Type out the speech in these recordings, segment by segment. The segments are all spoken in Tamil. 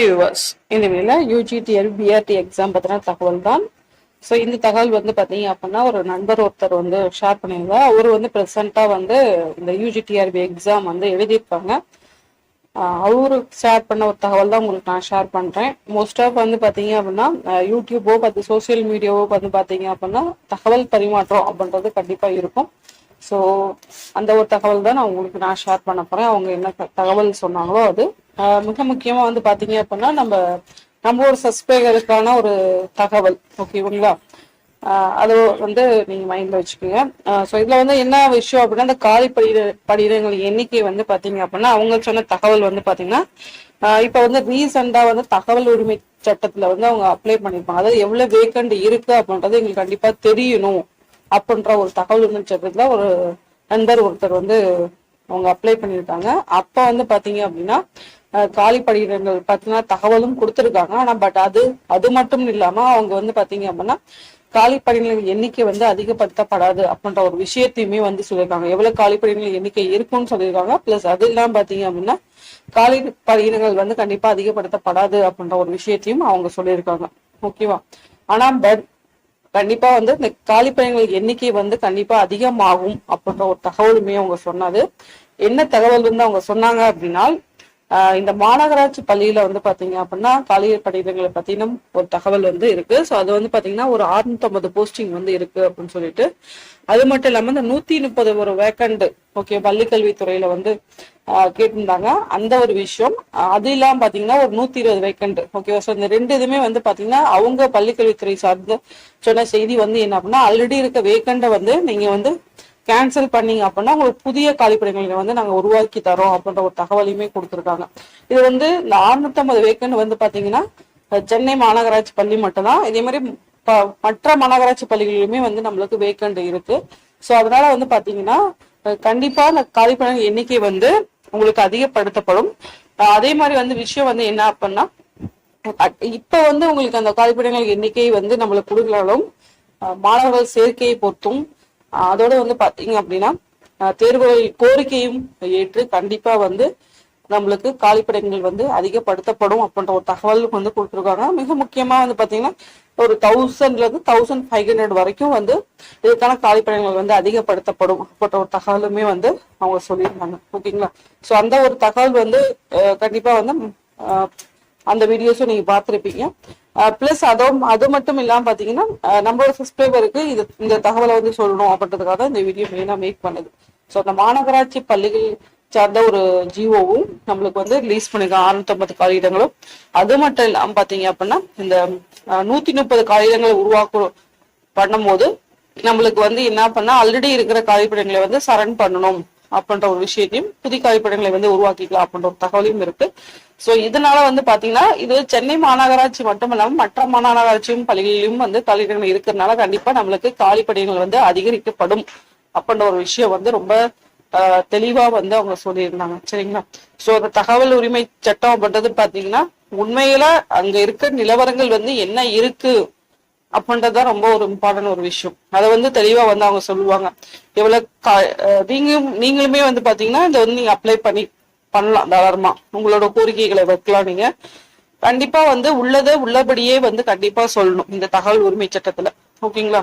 யூவர்ஸ் இந்த வேலை யூஜிடிஎல் பிஆர்டி எக்ஸாம் பற்றின தகவல் தான். ஸோ இந்த தகவல் வந்து பார்த்தீங்க அப்படின்னா ஒரு நண்பர் ஒருத்தர் வந்து ஷேர் பண்ணியிருந்தா அவர் வந்து ப்ரெசண்ட்டாக வந்து இந்த யூஜிடிஆர்பி எக்ஸாம் வந்து எழுதியிருப்பாங்க. அவரு ஷேர் பண்ண ஒரு தகவல் தான் உங்களுக்கு நான் ஷேர் பண்ணுறேன் மோஸ்ட் ஆஃப் வந்து பார்த்தீங்க அப்படின்னா யூடியூபோ பார்த்து சோஷியல் மீடியாவோ வந்து பார்த்தீங்க அப்படின்னா தகவல் பரிமாற்றம் அப்படின்றது கண்டிப்பாக இருக்கும். ஸோ அந்த ஒரு தகவல் தான் நான் உங்களுக்கு நான் ஷேர் பண்ண போகிறேன் அவங்க என்ன தகவல் சொன்னாங்களோ அது. மிக முக்கியமாக வந்து பார்த்தீங்க அப்படின்னா நம்ம நம்ம ஒரு சஸ்பெக்டருக்கான ஒரு தகவல் ஓகேங்களா? ஆஹ் அது வந்து நீங்க மைண்ட்ல வச்சுக்கோங்க. ஸோ இதுல வந்து என்ன விஷயம் அப்படின்னா இந்த காலி படியிட படியிடங்கள் எண்ணிக்கை வந்து பாத்தீங்க அப்படின்னா அவங்க சொன்ன தகவல் வந்து பாத்தீங்கன்னா இப்போ இப்ப வந்து ரீசெண்டா வந்து தகவல் உரிமை சட்டத்துல வந்து அவங்க அப்ளை பண்ணியிருப்பாங்க அதாவது எவ்வளவு வேக்கண்ட் இருக்கு அப்படின்றது எங்களுக்கு கண்டிப்பா தெரியணும் அப்படின்ற ஒரு தகவல் உரிமை சட்டத்துல ஒரு நண்பர் ஒருத்தர் வந்து அவங்க அப்ளை பண்ணியிருக்காங்க அப்ப வந்து பாத்தீங்க அப்படின்னா காலி பணியிடங்கள் பத்தின தகவலும் கொடுத்துருக்காங்க. ஆனா பட் அது அது மட்டும் இல்லாம அவங்க வந்து பாத்தீங்க அப்படின்னா காலி பணியிடங்கள் எண்ணிக்கை வந்து அதிகப்படுத்தப்படாது அப்படின்ற ஒரு விஷயத்தையுமே வந்து சொல்லியிருக்காங்க. எவ்வளவு காலி பணியிடங்கள் எண்ணிக்கை இருக்கும்னு சொல்லியிருக்காங்க. பிளஸ் அது இல்லாம பாத்தீங்க அப்படின்னா காலி பணியிடங்கள் வந்து கண்டிப்பா அதிகப்படுத்தப்படாது அப்படின்ற ஒரு விஷயத்தையும் அவங்க சொல்லியிருக்காங்க. ஓகேவா ஆனா பட் கண்டிப்பா வந்து இந்த காலி எண்ணிக்கை வந்து கண்டிப்பா அதிகமாகும் அப்படின்ற ஒரு தகவலுமே அவங்க சொன்னது என்ன தகவல் வந்து அவங்க சொன்னாங்க அப்படின்னா இந்த மாநகராட்சி பள்ளியில வந்து பாத்தீங்க அப்படின்னா காலியர் படிதங்களை பத்தினும் ஒரு தகவல் வந்து இருக்கு. ஸோ அது வந்து பாத்தீங்கன்னா ஒரு 650 போஸ்டிங் வந்து இருக்கு அப்படின்னு சொல்லிட்டு. அது மட்டும் இல்லாம இந்த நூத்தி முப்பது ஒரு வேக்கண்ட் ஓகே பள்ளிக்கல்வித்துறையில வந்து கேட்டிருந்தாங்க. அந்த ஒரு விஷயம் அது இல்லாம பாத்தீங்கன்னா ஒரு நூத்தி இருபது வேக்கண்ட் ஓகேவா ஸோ இந்த ரெண்டு இதுமே வந்து பாத்தீங்கன்னா அவங்க பள்ளிக்கல்வித்துறை சார்ந்து சொன்ன செய்தி வந்து என்ன அப்படின்னா ஆல்ரெடி இருக்க வேக்கண்ட வந்து நீங்க வந்து கேன்சல் பண்ணீங்க அப்படின்னா உங்களுக்கு புதிய காலிப்படைகளை வந்து நாங்கள் உருவாக்கி தரோம் அப்படின்ற ஒரு தகவலையுமே கொடுத்துருக்காங்க. இது வந்து இந்த அறுநூத்தம்பது வேக்கன் வந்து பார்த்தீங்கன்னா சென்னை மாநகராட்சி பள்ளி மட்டும்தான். இதே மாதிரி ப- மற்ற மாநகராட்சி பள்ளிகளிலுமே வந்து நம்மளுக்கு வேக்கண்ட் இருக்கு. ஸோ அதனால வந்து பார்த்தீங்கன்னா கண்டிப்பா இந்த காலிப்படைகள் எண்ணிக்கை வந்து உங்களுக்கு அதிகப்படுத்தப்படும். அதே மாதிரி வந்து விஷயம் வந்து என்ன அப்படின்னா இப்போ இப்ப வந்து உங்களுக்கு அந்த காலிப்படைகள் எண்ணிக்கை வந்து நம்மளுக்கு கொடுக்கலாலும் மாணவர்கள் சேர்க்கையை பொறுத்தும் அதோட வந்து பாத்தீங்க அப்படின்னா அஹ் தேர்வுகள் கோரிக்கையும் ஏற்று கண்டிப்பா வந்து நம்மளுக்கு காலிப்படைகள் வந்து அதிகப்படுத்தப்படும் அப்படின்ற ஒரு தகவல் வந்து கொடுத்துருக்காங்க. மிக முக்கியமா வந்து பாத்தீங்கன்னா ஒரு தௌசண்ட்ல இருந்து தௌசண்ட் ஃபைவ் ஹண்ட்ரட் வரைக்கும் வந்து இதுக்கான காலிப்படைகள் வந்து அதிகப்படுத்தப்படும் அப்படின்ற ஒரு தகவலுமே வந்து அவங்க சொல்லியிருந்தாங்க ஓகேங்களா? சோ அந்த ஒரு தகவல் வந்து கண்டிப்பா வந்து அந்த வீடியோஸும் நீங்க பார்த்துருப்பீங்க. பிளஸ் அதோ அது மட்டும் இல்லாமல் பாத்தீங்கன்னா நம்மளோட சப்ஸ்கிரைபருக்கு இது இந்த தகவலை வந்து சொல்லணும் அப்படின்றதுக்காக தான் இந்த வீடியோ மெயினாக மேக் பண்ணுது. ஸோ அந்த மாநகராட்சி பள்ளிகள் சார்ந்த ஒரு ஜிஓவும் நம்மளுக்கு வந்து ரிலீஸ் பண்ணிருக்காங்க. அறுநூத்தம்பது காகிதங்களும். அது மட்டும் இல்லாமல் பாத்தீங்க அப்படின்னா இந்த நூத்தி முப்பது காகிதங்களை உருவாக்க பண்ணும்போது நம்மளுக்கு வந்து என்ன பண்ணா ஆல்ரெடி இருக்கிற காலிப்படங்களை வந்து சரண் பண்ணணும். அப்படின்ற ஒரு விஷயத்தையும் புதிய காலிப்படங்களை வந்து உருவாக்கிக்கலாம் அப்படின்ற ஒரு தகவலையும் இருக்கு. சோ இதனால வந்து பாத்தீங்கன்னா இது சென்னை மாநகராட்சி மட்டும் மற்ற மாநகராட்சியும் பள்ளிகளிலும் வந்து காலிப்படங்கள் இருக்கிறதுனால கண்டிப்பா நம்மளுக்கு காலிப்படைகள் வந்து அதிகரிக்கப்படும் அப்படின்ற ஒரு விஷயம் வந்து ரொம்ப ஆஹ், தெளிவா வந்து அவங்க சொல்லியிருந்தாங்க. சரிங்களா? சோ அந்த தகவல் உரிமை சட்டம் அப்படின்றது பாத்தீங்கன்னா உண்மையில அங்க இருக்க நிலவரங்கள் வந்து என்ன இருக்கு அப்படின்றதுதான் ரொம்ப ஒரு இம்பார்ட்டன்ட் ஒரு விஷயம். அதை வந்து தெளிவா வந்து அவங்க சொல்லுவாங்க. எவ்வளவு கா- நீங்களுமே வந்து பாத்தீங்கன்னா இதை வந்து நீங்க அப்ளை பண்ணி பண்ணலாம் தாராளமா. உங்களோட கோரிக்கைகளை வைக்கலாம் நீங்க. கண்டிப்பா வந்து உள்ளதை உள்ளபடியே வந்து கண்டிப்பா சொல்லணும் இந்த தகவல் உரிமை சட்டத்துல. ஓகேங்களா?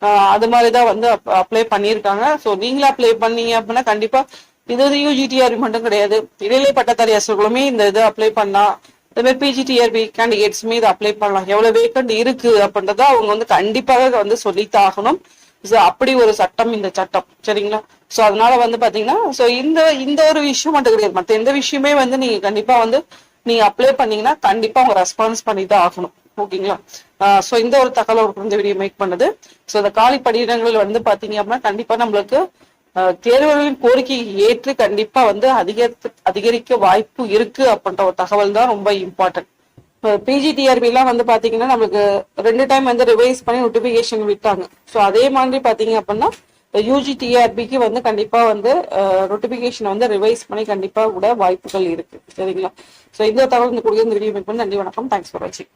ஆஹ் அது மாதிரிதான் வந்து அப்ளை பண்ணியிருக்காங்க. ஸோ நீங்களே அப்ளை பண்ணீங்க அப்படின்னா கண்டிப்பா இது வந்து யூஜிடிஆர் மட்டும் கிடையாது. இடைநிலை பட்டதாரி அரசுகளுமே இந்த இது அப்ளை பண்ணால் இந்த மாதிரி பிஜிடிஆர்பி கேண்டிடேட்ஸ் மீது அப்ளை பண்ணலாம். எவ்வளவு வேக்கண்ட் இருக்கு அப்படின்றத அவங்க வந்து கண்டிப்பாக வந்து சொல்லித்தாகணும். ஸோ அப்படி ஒரு சட்டம் இந்த சட்டம். சரிங்களா? சோ அதனால வந்து பாத்தீங்கன்னா சோ இந்த இந்த ஒரு விஷயம் மட்டும் கிடையாது. மத்த எந்த விஷயமே வந்து நீங்க கண்டிப்பா வந்து நீங்க அப்ளை பண்ணீங்கன்னா கண்டிப்பா அவங்க ரெஸ்பான்ஸ் பண்ணி தான் ஆகணும். ஓகேங்களா? சோ இந்த ஒரு தகவல் ஒரு இந்த வீடியோ மேக் பண்ணது. சோ இந்த காலி பணியிடங்கள் வந்து பாத்தீங்க அப்படின்னா கண்டிப்பா நம்மளுக்கு தேர்வர்களின் கோரிக்கையை ஏற்று கண்டிப்பா வந்து அதிக அதிகரிக்க வாய்ப்பு இருக்கு அப்படின்ற ஒரு தகவல் தான் ரொம்ப இம்பார்ட்டன்ட் பிஜிடிஆர்பி எல்லாம் வந்து பாத்தீங்கன்னா நம்மளுக்கு ரெண்டு டைம் வந்து ரிவைஸ் பண்ணி நோட்டிபிகேஷன் விட்டாங்க. ஸோ அதே மாதிரி பாத்தீங்க அப்படின்னா யூஜி டிஆர்பிக்கு வந்து கண்டிப்பா வந்து நோட்டிபிகேஷன் வந்து ரிவைஸ் பண்ணி கண்டிப்பா கூட வாய்ப்புகள் இருக்கு. சரிங்களா? ஸோ இந்த தகவல் இந்த கொடுக்க இந்த வீடியோ மேக் பண்ணி நன்றி வணக்கம். தேங்க்ஸ் ஃபார் வாட்சிங்